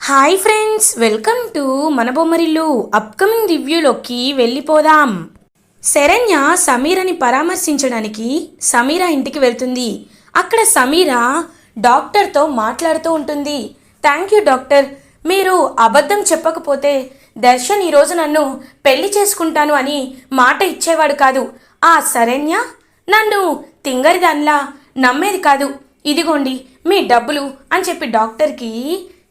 Hi friends welcome to మన Bommarillu upcoming రివ్యూలోకి వెళ్ళిపోదాం శరణ్య సమీరని పరామర్శించడానికి సమీర ఇంటికి వెళ్తుంది అక్కడ సమీర డాక్టర్తో మాట్లాడుతూ ఉంటుంది థ్యాంక్ యూ డాక్టర్ మీరు అబద్ధం చెప్పకపోతే దర్శన్ ఈరోజు నన్ను పెళ్ళి చేసుకుంటాను అని మాట ఇచ్చేవాడు కాదు ఆ శరణ్య నన్ను తింగరిదాన్లా నమ్మేది కాదు ఇదిగోండి మీ డబ్బులు అని చెప్పి డాక్టర్కి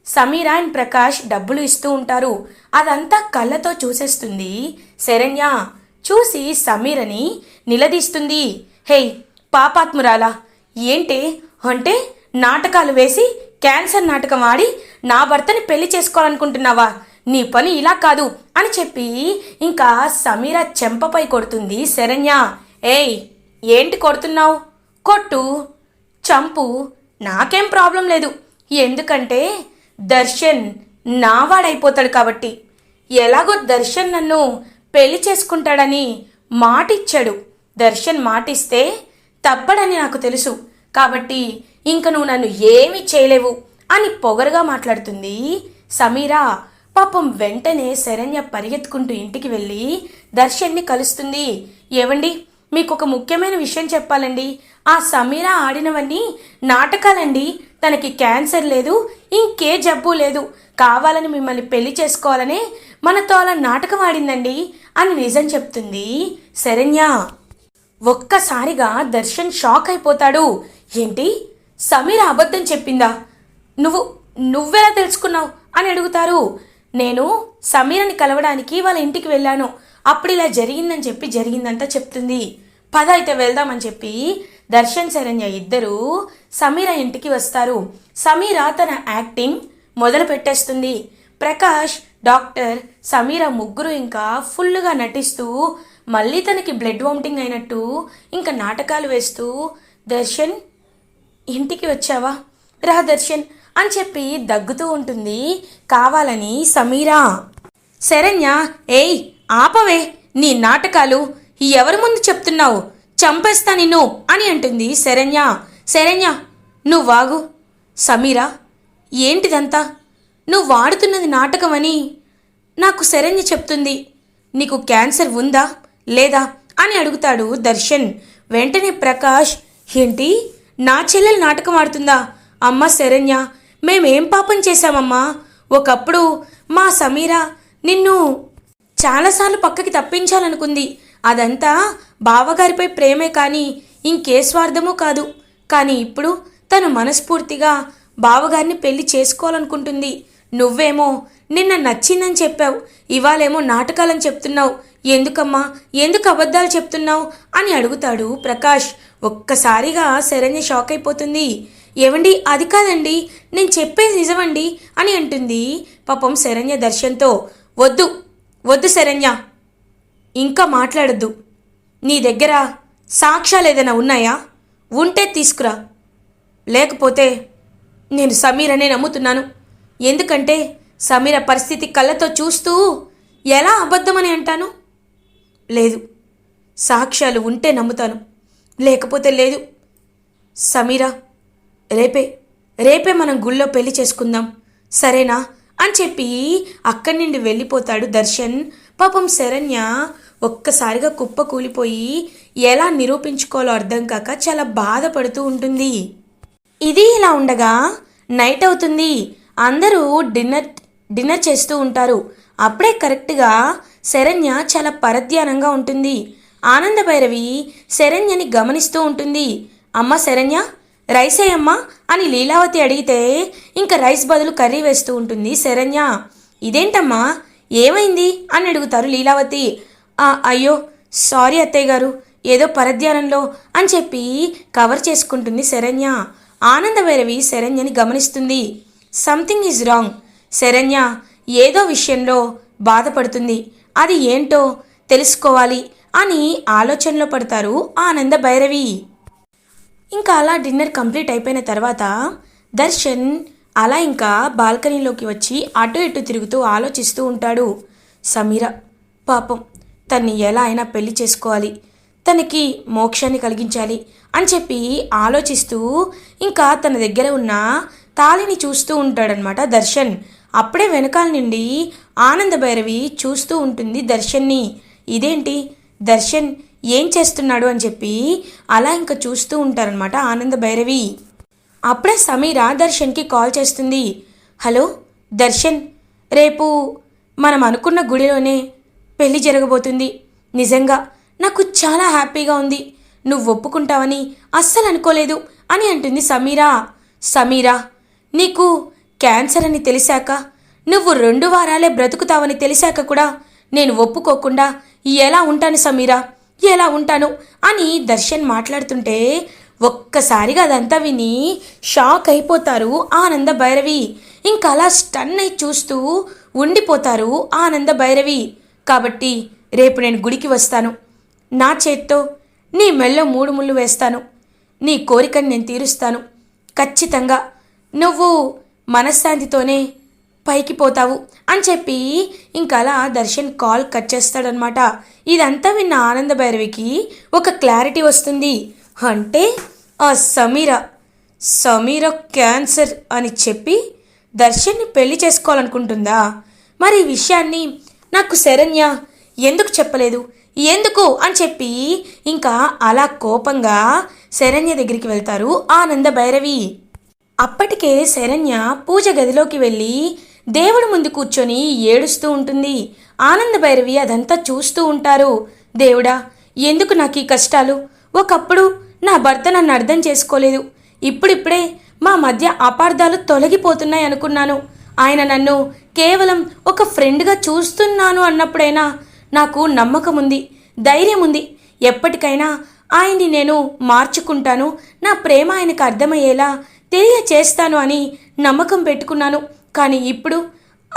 సమీర అండ్ ప్రకాష్ డబ్బులు ఇస్తూ ఉంటారు. అదంతా కళ్ళతో చూసేస్తుంది. శరణ్య చూసి సమీరని నిలదీస్తుంది. హేయ్ పాపాత్మురాలా ఏంటే? అంటే నాటకాలు వేసి క్యాన్సర్ నాటకం ఆడి నా భర్తని పెళ్ళి చేసుకోవాలనుకుంటున్నావా? నీ పని ఇలా కాదు అని చెప్పి ఇంకా సమీర చెంపపై కొడుతుంది శరణ్య. ఏయ్ ఏంటి కొడుతున్నావు? కొట్టు. చంపు. నాకేం ప్రాబ్లం లేదు. ఎందుకంటే దర్శన్ నావాడైపోతాడు కాబట్టి ఎలాగో దర్శన్ నన్ను పెళ్ళి చేసుకుంటాడని మాటిచ్చాడు. దర్శన్ మాటిస్తే తప్పడని నాకు తెలుసు. కాబట్టి ఇంక నువ్వు నన్ను ఏమీ చేయలేవు అని పొగరుగా మాట్లాడుతుంది సమీరా. పాపం వెంటనే శరణ్య పరిగెత్తుకుంటూ ఇంటికి వెళ్ళి దర్శన్ని కలుస్తుంది. ఏవండి మీకు ఒక ముఖ్యమైన విషయం చెప్పాలండి. ఆ సమీరా ఆడినవన్నీ నాటకాలండి. తనకి క్యాన్సర్ లేదు ఇంకే జబ్బు లేదు. కావాలని మిమ్మల్ని పెళ్ళి చేసుకోవాలనే మనతో అలా నాటకం ఆడిందండి అని నిజం చెప్తుంది శరణ్య. ఒక్కసారిగా దర్శన్ షాక్ అయిపోతాడు. ఏంటి? సమీర అబద్ధం చెప్పిందా? నువ్వు నువ్వెలా తెలుసుకున్నావు? అని అడుగుతారు. నేను సమీరని కలవడానికి వాళ్ళ ఇంటికి వెళ్ళాను. అప్పుడు ఇలా జరిగిందని చెప్పి జరిగిందంతా చెప్తుంది. పద అయితే వెళ్దామని చెప్పి దర్శన్ శరణ్య ఇద్దరు సమీర ఇంటికి వస్తారు. సమీర తన యాక్టింగ్ మొదలు పెట్టేస్తుంది ప్రకాష్ డాక్టర్ సమీర ముగ్గురు ఇంకా ఫుల్గా నటిస్తూ మళ్ళీ తనకి బ్లడ్ వామిటింగ్ అయినట్టు ఇంకా నాటకాలు వేస్తూ దర్శన్ ఇంటికి వచ్చావా? రా దర్శన్ అని చెప్పి దగ్గుతూ ఉంటుంది కావాలని సమీరా. శరణ్య ఏయ్ ఆపవే నీ నాటకాలు. ఎవరి ముందు చెప్తున్నావు? చంపేస్తా నిన్ను అని అంటుంది శరణ్య. శరణ్య నువ్వు వాగు సమీరా ఏంటిదంతా? నువ్వు వాడుతున్నది నాటకమని నాకు శరణ్య చెప్తుంది. నీకు క్యాన్సర్ ఉందా లేదా అని అడుగుతాడు దర్శన్. వెంటనే ప్రకాష్ ఏంటి? నా చెల్లెలు నాటకం ఆడుతుందా? అమ్మ శరణ్య మేమేం పాపం చేశామమ్మా? ఒకప్పుడు మా సమీరా నిన్ను చాలాసార్లు పక్కకి తప్పించాలనుకుంది. అదంతా బావగారిపై ప్రేమే కానీ ఇంకే స్వార్థమూ కాదు. కానీ ఇప్పుడు తను మనస్ఫూర్తిగా బావగారిని పెళ్ళి చేసుకోవాలనుకుంటుంది. నువ్వేమో నిన్న నచ్చిందని చెప్పావు ఇవాళేమో నాటకాలని చెప్తున్నావు. ఎందుకమ్మా? ఎందుకు అబద్ధాలు చెప్తున్నావు? అని అడుగుతాడు ప్రకాష్. ఒక్కసారిగా శరణ్య షాక్ అయిపోతుంది. ఏవండి? అది కాదండి. నేను చెప్పేది నిజమండి అని అంటుంది పాపం శరణ్య దర్శన్తో. వద్దు వద్దు శరణ్య. ఇంకా మాట్లాడద్దు. నీ దగ్గర సాక్ష్యాలు ఏదైనా ఉన్నాయా? ఉంటే తీసుకురా. లేకపోతే నేను సమీర్ అనే నమ్ముతున్నాను. ఎందుకంటే సమీర పరిస్థితి కళ్ళతో చూస్తూ ఎలా అబద్ధమని అంటాను? లేదు. సాక్ష్యాలు ఉంటే నమ్ముతాను. లేకపోతే లేదు. సమీరా రేపే రేపే మనం గుళ్ళో పెళ్ళి చేసుకుందాం. సరేనా? అని చెప్పి అక్కడి నుండి వెళ్ళిపోతాడు దర్శన్. పాపం శరణ్య ఒక్కసారిగా కుప్ప కూలిపోయి ఎలా నిరూపించుకోవాలో అర్థం కాక చాలా బాధపడుతూ ఉంటుంది. ఇది ఇలా ఉండగా నైట్ అవుతుంది. అందరూ డిన్నర్ డిన్నర్ చేస్తూ ఉంటారు. అప్పుడే కరెక్ట్గా శరణ్య చాలా పరధ్యానంగా ఉంటుంది. ఆనంద భైరవి శరణ్యని గమనిస్తూ ఉంటుంది. అమ్మ శరణ్య రైస్ అమ్మా అని లీలావతి అడిగితే ఇంకా రైస్ బదులు కర్రీ వేస్తూ ఉంటుంది శరణ్య. ఇదేంటమ్మా? ఏమైంది? అని అడుగుతారు లీలావతి. అయ్యో సారీ అత్తయ్య గారు. ఏదో పరధ్యానంలో అని చెప్పి కవర్ చేసుకుంటుంది శరణ్య. ఆనంద భైరవి శరణ్యని గమనిస్తుంది. సంథింగ్ ఈజ్ రాంగ్ శరణ్య ఏదో విషయంలో బాధపడుతుంది. అది ఏంటో తెలుసుకోవాలి అని ఆలోచనలో పడతారు ఆనంద భైరవి. ఇంకా అలా డిన్నర్ కంప్లీట్ అయిపోయిన తర్వాత దర్శన్ అలా ఇంకా బాల్కనీలోకి వచ్చి అటు ఇటు తిరుగుతూ ఆలోచిస్తూ ఉంటాడు. సమీర పాపం తన్ని ఎలా అయినా పెళ్ళి చేసుకోవాలి. తనకి మోక్షాన్ని కలిగించాలి అని చెప్పి ఆలోచిస్తూ ఇంకా తన దగ్గర ఉన్న తాళిని చూస్తూ ఉంటాడనమాట దర్శన్. అప్పుడే వెనకాల నుండి ఆనంద భైరవి చూస్తూ ఉంటుంది దర్శన్ని. ఇదేంటి? దర్శన్ ఏం చేస్తున్నాడు అని చెప్పి అలా ఇంకా చూస్తూ ఉంటారనమాట ఆనంద భైరవి. అప్పుడే సమీర దర్శన్కి కాల్ చేస్తుంది. హలో దర్శన్ రేపు మనం అనుకున్న గుడిలోనే పెళ్ళి జరగబోతుంది. నిజంగా నాకు చాలా హ్యాపీగా ఉంది. నువ్వు ఒప్పుకుంటావని అస్సలు అనుకోలేదు అని అంటుంది సమీరా. సమీరా నీకు క్యాన్సర్ అని తెలిసాక నువ్వు రెండు వారాలే బ్రతుకుతావని తెలిసాక కూడా నేను ఒప్పుకోకుండా ఎలా ఉంటాను సమీరా? ఎలా ఉంటాను? అని దర్శన్ మాట్లాడుతుంటే ఒక్కసారిగా అదంతా విని షాక్ అయిపోతారు ఆనంద భైరవి. ఇంకా అలా స్టన్ అయి చూస్తూ ఉండిపోతారు ఆనంద భైరవి. కాబట్టి రేపు నేను గుడికి వస్తాను. నా చేత్తో నీ మెల్ల మూడు ముళ్ళు వేస్తాను. నీ కోరికను నేను తీరుస్తాను. ఖచ్చితంగా నువ్వు మనశ్శాంతితోనే పైకి పోతావు అని చెప్పి ఇంకా అలా దర్శన్ కాల్ కట్ చేస్తాడనమాట. ఇదంతా విన్న ఆనంద భైరవికి ఒక క్లారిటీ వస్తుంది. అంటే ఆ సమీర సమీర క్యాన్సర్ అని చెప్పి దర్శన్ని పెళ్ళి చేసుకోవాలనుకుంటుందా? మరి ఈ విషయాన్ని నాకు శరణ్య ఎందుకు చెప్పలేదు? ఎందుకు? అని చెప్పి ఇంకా అలా కోపంగా శరణ్య దగ్గరికి వెళ్తారు ఆనంద భైరవి. అప్పటికే శరణ్య పూజ గదిలోకి వెళ్ళి దేవుడి ముందు కూర్చొని ఏడుస్తూ ఉంటుంది. ఆనంద భైరవి అదంతా చూస్తూ ఉంటారు. దేవుడా ఎందుకు నాకు ఈ కష్టాలు? ఒకప్పుడు నా భర్త నన్ను అర్థం చేసుకోలేదు. ఇప్పుడిప్పుడే మా మధ్య అపార్థాలు తొలగిపోతున్నాయి అనుకున్నాను. ఆయన నన్ను కేవలం ఒక ఫ్రెండ్గా చూస్తున్నాను అన్నప్పుడైనా నాకు నమ్మకం ఉంది ధైర్యం ఉంది ఎప్పటికైనా ఆయన్ని నేను మార్చుకుంటాను. నా ప్రేమ ఆయనకు అర్థమయ్యేలా తెలియచేస్తాను అని నమ్మకం పెట్టుకున్నాను. కానీ ఇప్పుడు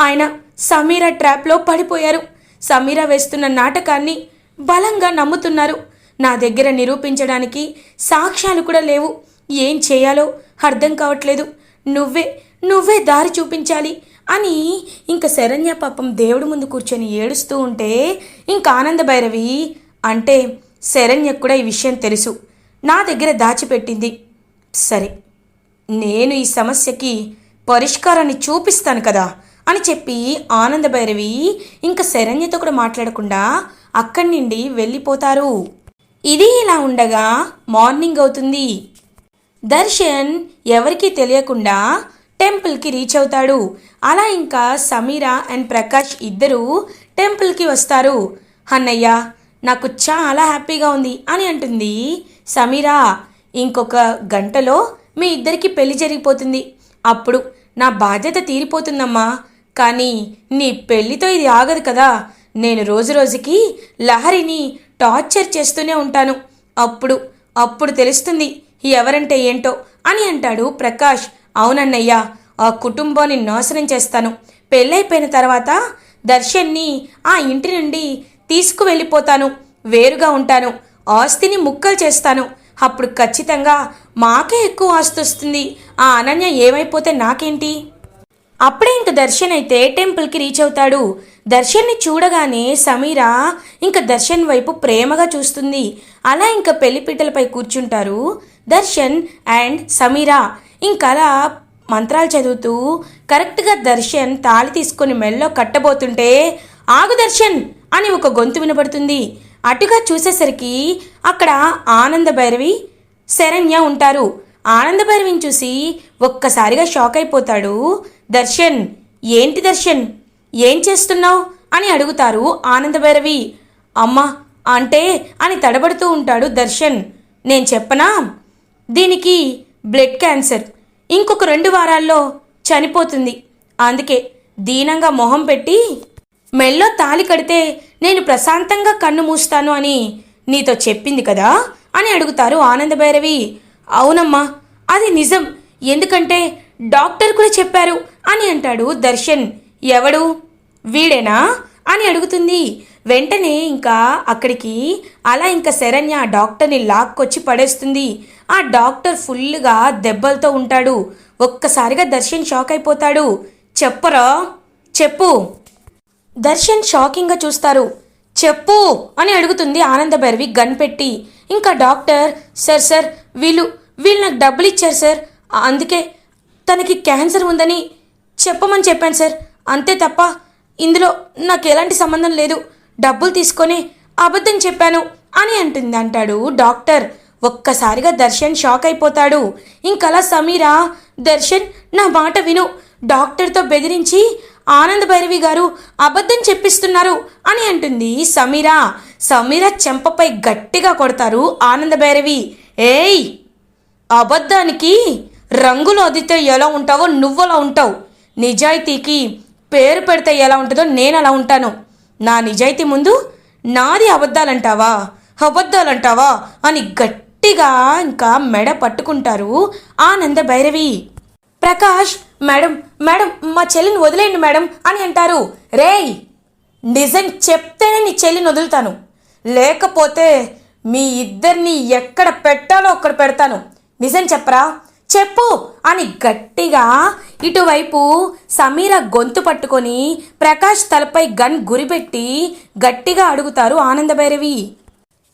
ఆయన సమీర ట్రాప్లో పడిపోయారు. సమీర వేస్తున్న నాటకాన్ని బలంగా నమ్ముతున్నారు. నా దగ్గర నిరూపించడానికి సాక్ష్యాలు కూడా లేవు. ఏం చేయాలో అర్థం కావట్లేదు. నువ్వే నువ్వే దారి చూపించాలి. అని ఇంక శరణ్య పాపం దేవుడి ముందు కూర్చొని ఏడుస్తూ ఉంటే ఇంక ఆనంద భైరవి అంటే శరణ్యకు కూడా ఈ విషయం తెలుసు. నా దగ్గర దాచిపెట్టింది. సరే నేను ఈ సమస్యకి పరిష్కారాన్ని చూపిస్తాను కదా అని చెప్పి ఆనంద భైరవి ఇంకా శరణ్యతో కూడా మాట్లాడకుండా అక్కడి నుండి వెళ్ళిపోతారు. ఇది ఇలా ఉండగా మార్నింగ్ అవుతుంది. దర్శన్ ఎవరికీ తెలియకుండా టెంపుల్కి రీచ్ అవుతాడు. అలా ఇంకా సమీరా అండ్ ప్రకాష్ ఇద్దరూ టెంపుల్కి వస్తారు. అన్నయ్య నాకు చాలా హ్యాపీగా ఉంది అని అంటుంది సమీరా. ఇంకొక గంటలో మీ ఇద్దరికి పెళ్ళి జరిగిపోతుంది. అప్పుడు నా బాధ్యత తీరిపోతుందమ్మా. కానీ నీ పెళ్ళితో ఇది ఆగదు కదా. నేను రోజు రోజుకి లహరిని టార్చర్ చేస్తూనే ఉంటాను. అప్పుడు అప్పుడు తెలుస్తుంది ఎవరంటే ఏంటో అని అంటాడు ప్రకాష్. అవునన్నయ్యా ఆ కుటుంబాన్ని నాశనం చేస్తాను. పెళ్ళైపోయిన తర్వాత దర్శన్ని ఆ ఇంటి నుండి తీసుకువెళ్ళిపోతాను. వేరుగా ఉంటాను. ఆస్తిని ముక్కలు చేస్తాను. అప్పుడు ఖచ్చితంగా మాకే ఎక్కువ ఆస్తి వస్తుంది. ఆ అనన్య ఏమైపోతే నాకేంటి? అప్పుడే ఇంక దర్శన్ అయితే టెంపుల్కి రీచ్ అవుతాడు. దర్శన్ని చూడగానే సమీర ఇంక దర్శన్ వైపు ప్రేమగా చూస్తుంది. అలా ఇంక పెళ్ళిపీటలపై కూర్చుంటారు దర్శన్ అండ్ సమీరా. ఇంకలా మంత్రాలు చదువుతూ కరెక్ట్గా దర్శన్ తాళి తీసుకొని మెల్లో కట్టబోతుంటే ఆగు దర్శన్ అని ఒక గొంతు వినబడుతుంది అటుగా చూసేసరికి అక్కడ ఆనంద భైరవి శరణ్య ఉంటారు. ఆనంద భైరవిని చూసి ఒక్కసారిగా షాక్ అయిపోతాడు. దర్శన్ ఏంటి దర్శన్? ఏం చేస్తున్నావు? అని అడుగుతారు ఆనంద భైరవి. అమ్మ అంటే అని తడబడుతూ ఉంటాడు దర్శన్. నేను చెప్పనా? దీనికి బ్లడ్ క్యాన్సర్ ఇంకొక రెండు వారాల్లో చనిపోతుంది. అందుకే దీనంగా మొహం పెట్టి మెల్లో తాలి కడితే నేను ప్రశాంతంగా కన్ను మూస్తాను అని నీతో చెప్పింది కదా అని అడుగుతారు ఆనంద భైరవి. అవునమ్మా అది నిజం. ఎందుకంటే డాక్టర్ కూడా చెప్పారు అని అంటాడు దర్శన్. ఎవడు? వీడేనా? అని అడుగుతుంది వెంటనే ఇంకా అక్కడికి అలా ఇంకా శరణ్య ఆ డాక్టర్ని లాక్కొచ్చి పడేస్తుంది. ఆ డాక్టర్ ఫుల్గా దెబ్బలతో ఉంటాడు. ఒక్కసారిగా దర్శన్ షాక్ అయిపోతాడు. చెప్పరా? చెప్పు. దర్శన్ షాకింగ్గా చూస్తారు. చెప్పు అని అడుగుతుంది ఆనంద భైరవి గన్ పెట్టి. ఇంకా డాక్టర్ సార్ సార్ వీళ్ళు వీళ్ళు నాకు డబ్బులు ఇచ్చారు సార్. అందుకే తనకి క్యాన్సర్ ఉందని చెప్పమని చెప్పాను సార్. అంతే తప్ప ఇందులో నాకు ఎలాంటి సంబంధం లేదు. డబ్బులు తీసుకొని అబద్ధం చెప్పాను అని అంటుంది అంటాడు డాక్టర్. ఒక్కసారిగా దర్శన్ షాక్ అయిపోతాడు. ఇంకలా సమీరా దర్శన్ నా మాట విను. డాక్టర్తో బెదిరించి ఆనంద్ భైరవి గారు అబద్ధం చెప్పిస్తున్నారు అని అంటుంది సమీరా. సమీర చెంపపై గట్టిగా కొడతారు ఆనంద భైరవి. ఏయ్ అబద్ధానికి రంగులు అదితే ఎలా ఉంటావో నువ్వలా ఉంటావు. నిజాయితీకి పేరు పెడితే ఎలా ఉంటుందో నేను అలా ఉంటాను. నా నిజాయితీ ముందు నాది అబద్ధాలంటావా? అబద్ధాలంటావా? అని గట్టిగా ఇంకా మెడ పట్టుకుంటారు ఆనంద భైరవి. ప్రకాష్ మేడం మేడం మా చెల్లిని వదిలేయండి మేడం అని అంటారు. రేయ్ నిజం చెప్తేనే నీ చెల్లిని వదులుతాను. లేకపోతే మీ ఇద్దరిని ఎక్కడ పెట్టాలో అక్కడ పెడతాను. నిజం చెప్పరా? చెప్పు అని గట్టిగా ఇటువైపు సమీర గొంతు పట్టుకొని ప్రకాష్ తలపై గన్ గురిపెట్టి గట్టిగా అడుగుతారు ఆనందభైరవి.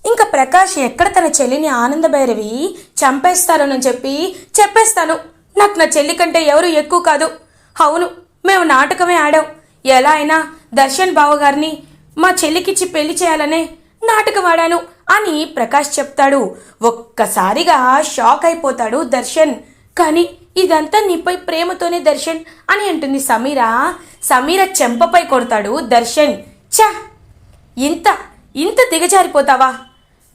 ఇంకా ప్రకాష్ ఎక్కడ తన చెల్లిని ఆనందభైరవి చంపేస్తారోనని చెప్పి చెప్పేస్తాను. నాకు నా చెల్లి కంటే ఎవరు ఎక్కువ కాదు. అవును మేము నాటకమే ఆడాం. ఎలా అయినా దర్శన్ బావగారిని మా చెల్లికిచ్చి పెళ్ళి చేయాలనే నాటకం ఆడాను. అని ప్రకాష్ చెప్తాడు. ఒక్కసారిగా షాక్ అయిపోతాడు దర్శన్. కానీ ఇదంతా నీపై ప్రేమతోనే దర్శన్ అని అంటుంది సమీర. సమీర చెంపపై కొడతాడు దర్శన్. చ ఇంత ఇంత దిగజారిపోతావా?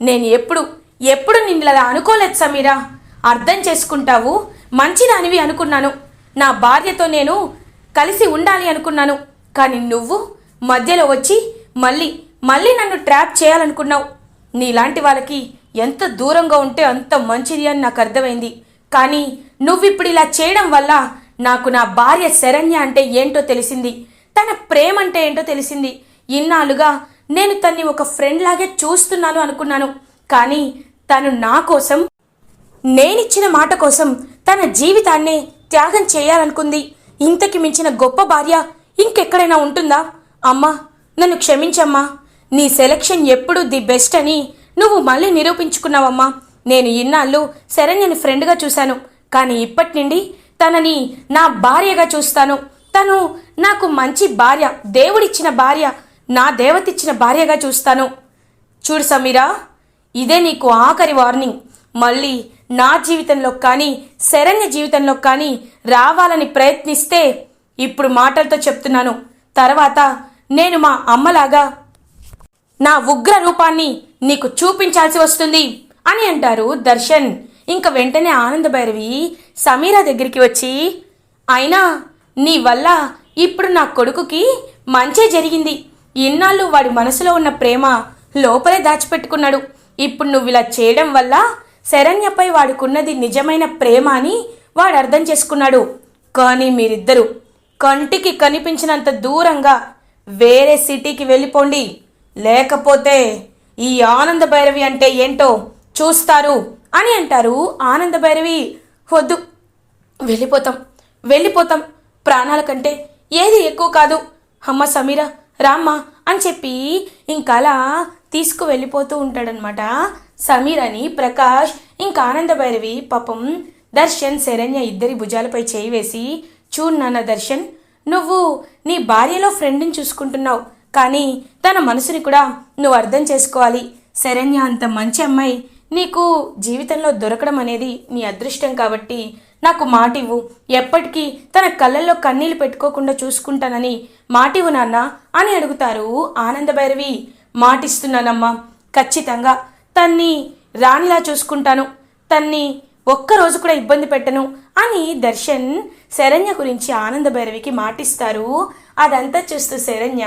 నేను ఎప్పుడు ఎప్పుడు నిన్నలా అనుకోలేదు సమీరా. అర్థం చేసుకుంటావు? మంచిదానివి అనుకున్నాను. నా భార్యతో నేను కలిసి ఉండాలి అనుకున్నాను. కానీ నువ్వు మధ్యలో వచ్చి మళ్ళీ మళ్ళీ నన్ను ట్రాప్ చేయాలనుకున్నావు. నీలాంటి వాళ్ళకి ఎంత దూరంగా ఉంటే అంత మంచిది అని నాకు అర్థమైంది. కానీ నువ్విప్పుడు ఇలా చేయడం వల్ల నాకు నా భార్య శరణ్య అంటే ఏంటో తెలిసింది. తన ప్రేమ అంటే ఏంటో తెలిసింది. ఇన్నాళ్ళుగా నేను తన్ని ఒక ఫ్రెండ్ లాగే చూస్తున్నాను అనుకున్నాను. కానీ తను నా కోసం నేనిచ్చిన మాట కోసం తన జీవితాన్నే త్యాగం చేయాలనుకుంది. ఇంతకి మించిన గొప్ప భార్య ఇంకెక్కడైనా ఉంటుందా? అమ్మా నన్ను క్షమించమ్మా. నీ సెలక్షన్ ఎప్పుడు ది బెస్ట్ అని నువ్వు మళ్ళీ నిరూపించుకున్నావమ్మా. నేను ఇన్నాళ్ళు శరణ్యని ఫ్రెండ్గా చూశాను. కానీ ఇప్పటి నుండి తనని నా భార్యగా చూస్తాను. తను నాకు మంచి భార్య దేవుడిచ్చిన భార్య నా దేవతిచ్చిన భార్యగా చూస్తాను. చూడు సమీరా ఇదే నీకు ఆఖరి వార్నింగ్ మళ్ళీ నా జీవితంలో కానీ శరణ్య జీవితంలో కానీ రావాలని ప్రయత్నిస్తే ఇప్పుడు మాటలతో చెప్తున్నాను. తర్వాత నేను మా అమ్మలాగా నా ఉగ్ర రూపాన్ని నీకు చూపించాల్సి వస్తుంది అని అంటారు దర్శన్. ఇంక వెంటనే ఆనంద భైరవి సమీరా దగ్గరికి వచ్చి అయినా నీ వల్ల ఇప్పుడు నా కొడుకుకి మంచే జరిగింది. ఇన్నాళ్ళు వాడి మనసులో ఉన్న ప్రేమ లోపలే దాచిపెట్టుకున్నాడు. ఇప్పుడు నువ్వు ఇలా చేయడం వల్ల శరణ్యపై వాడుకున్నది నిజమైన ప్రేమ అని వాడు అర్థం చేసుకున్నాడు. కానీ మీరిద్దరూ కంటికి కనిపించినంత దూరంగా వేరే సిటీకి వెళ్ళిపోండి. లేకపోతే ఈ ఆనంద భైరవి అంటే ఏంటో చూస్తారు అని అంటారు ఆనంద భైరవి. వద్దు వెళ్ళిపోతాం వెళ్ళిపోతాం. ప్రాణాల కంటే ఏది ఎక్కువ కాదు. అమ్మ సమీర రామ్మ అని చెప్పి ఇంకలా తీసుకు వెళ్ళిపోతూ ఉంటాడనమాట సమీరని ప్రకాష్ ఇంకా ఆనంద భైరవి పాపం దర్శన్ శరణ్య ఇద్దరి భుజాలపై చేయి వేసి చూడు నాన్న దర్శన్ నువ్వు నీ భార్యలో ఫ్రెండ్ని చూసుకుంటున్నావు. కానీ తన మనసుని కూడా నువ్వు అర్థం చేసుకోవాలి. శరణ్య అంత మంచి అమ్మాయి. నీకు జీవితంలో దొరకడం అనేది నీ అదృష్టం కాబట్టి నాకు మాటివ్వు. ఎప్పటికీ తన కళ్ళల్లో కన్నీళ్ళు పెట్టుకోకుండా చూసుకుంటానని మాటివ్వు నాన్న అని అడుగుతారు ఆనందభైరవి మాటిస్తున్నానమ్మా. ఖచ్చితంగా. తన్ని రాణిలా చూసుకుంటాను. తన్ని ఒక్కరోజు కూడా ఇబ్బంది పెట్టను అని దర్శన్ శరణ్య గురించి ఆనంద భైరవికి మాటిస్తారు. అదంతా చూస్తూ శరణ్య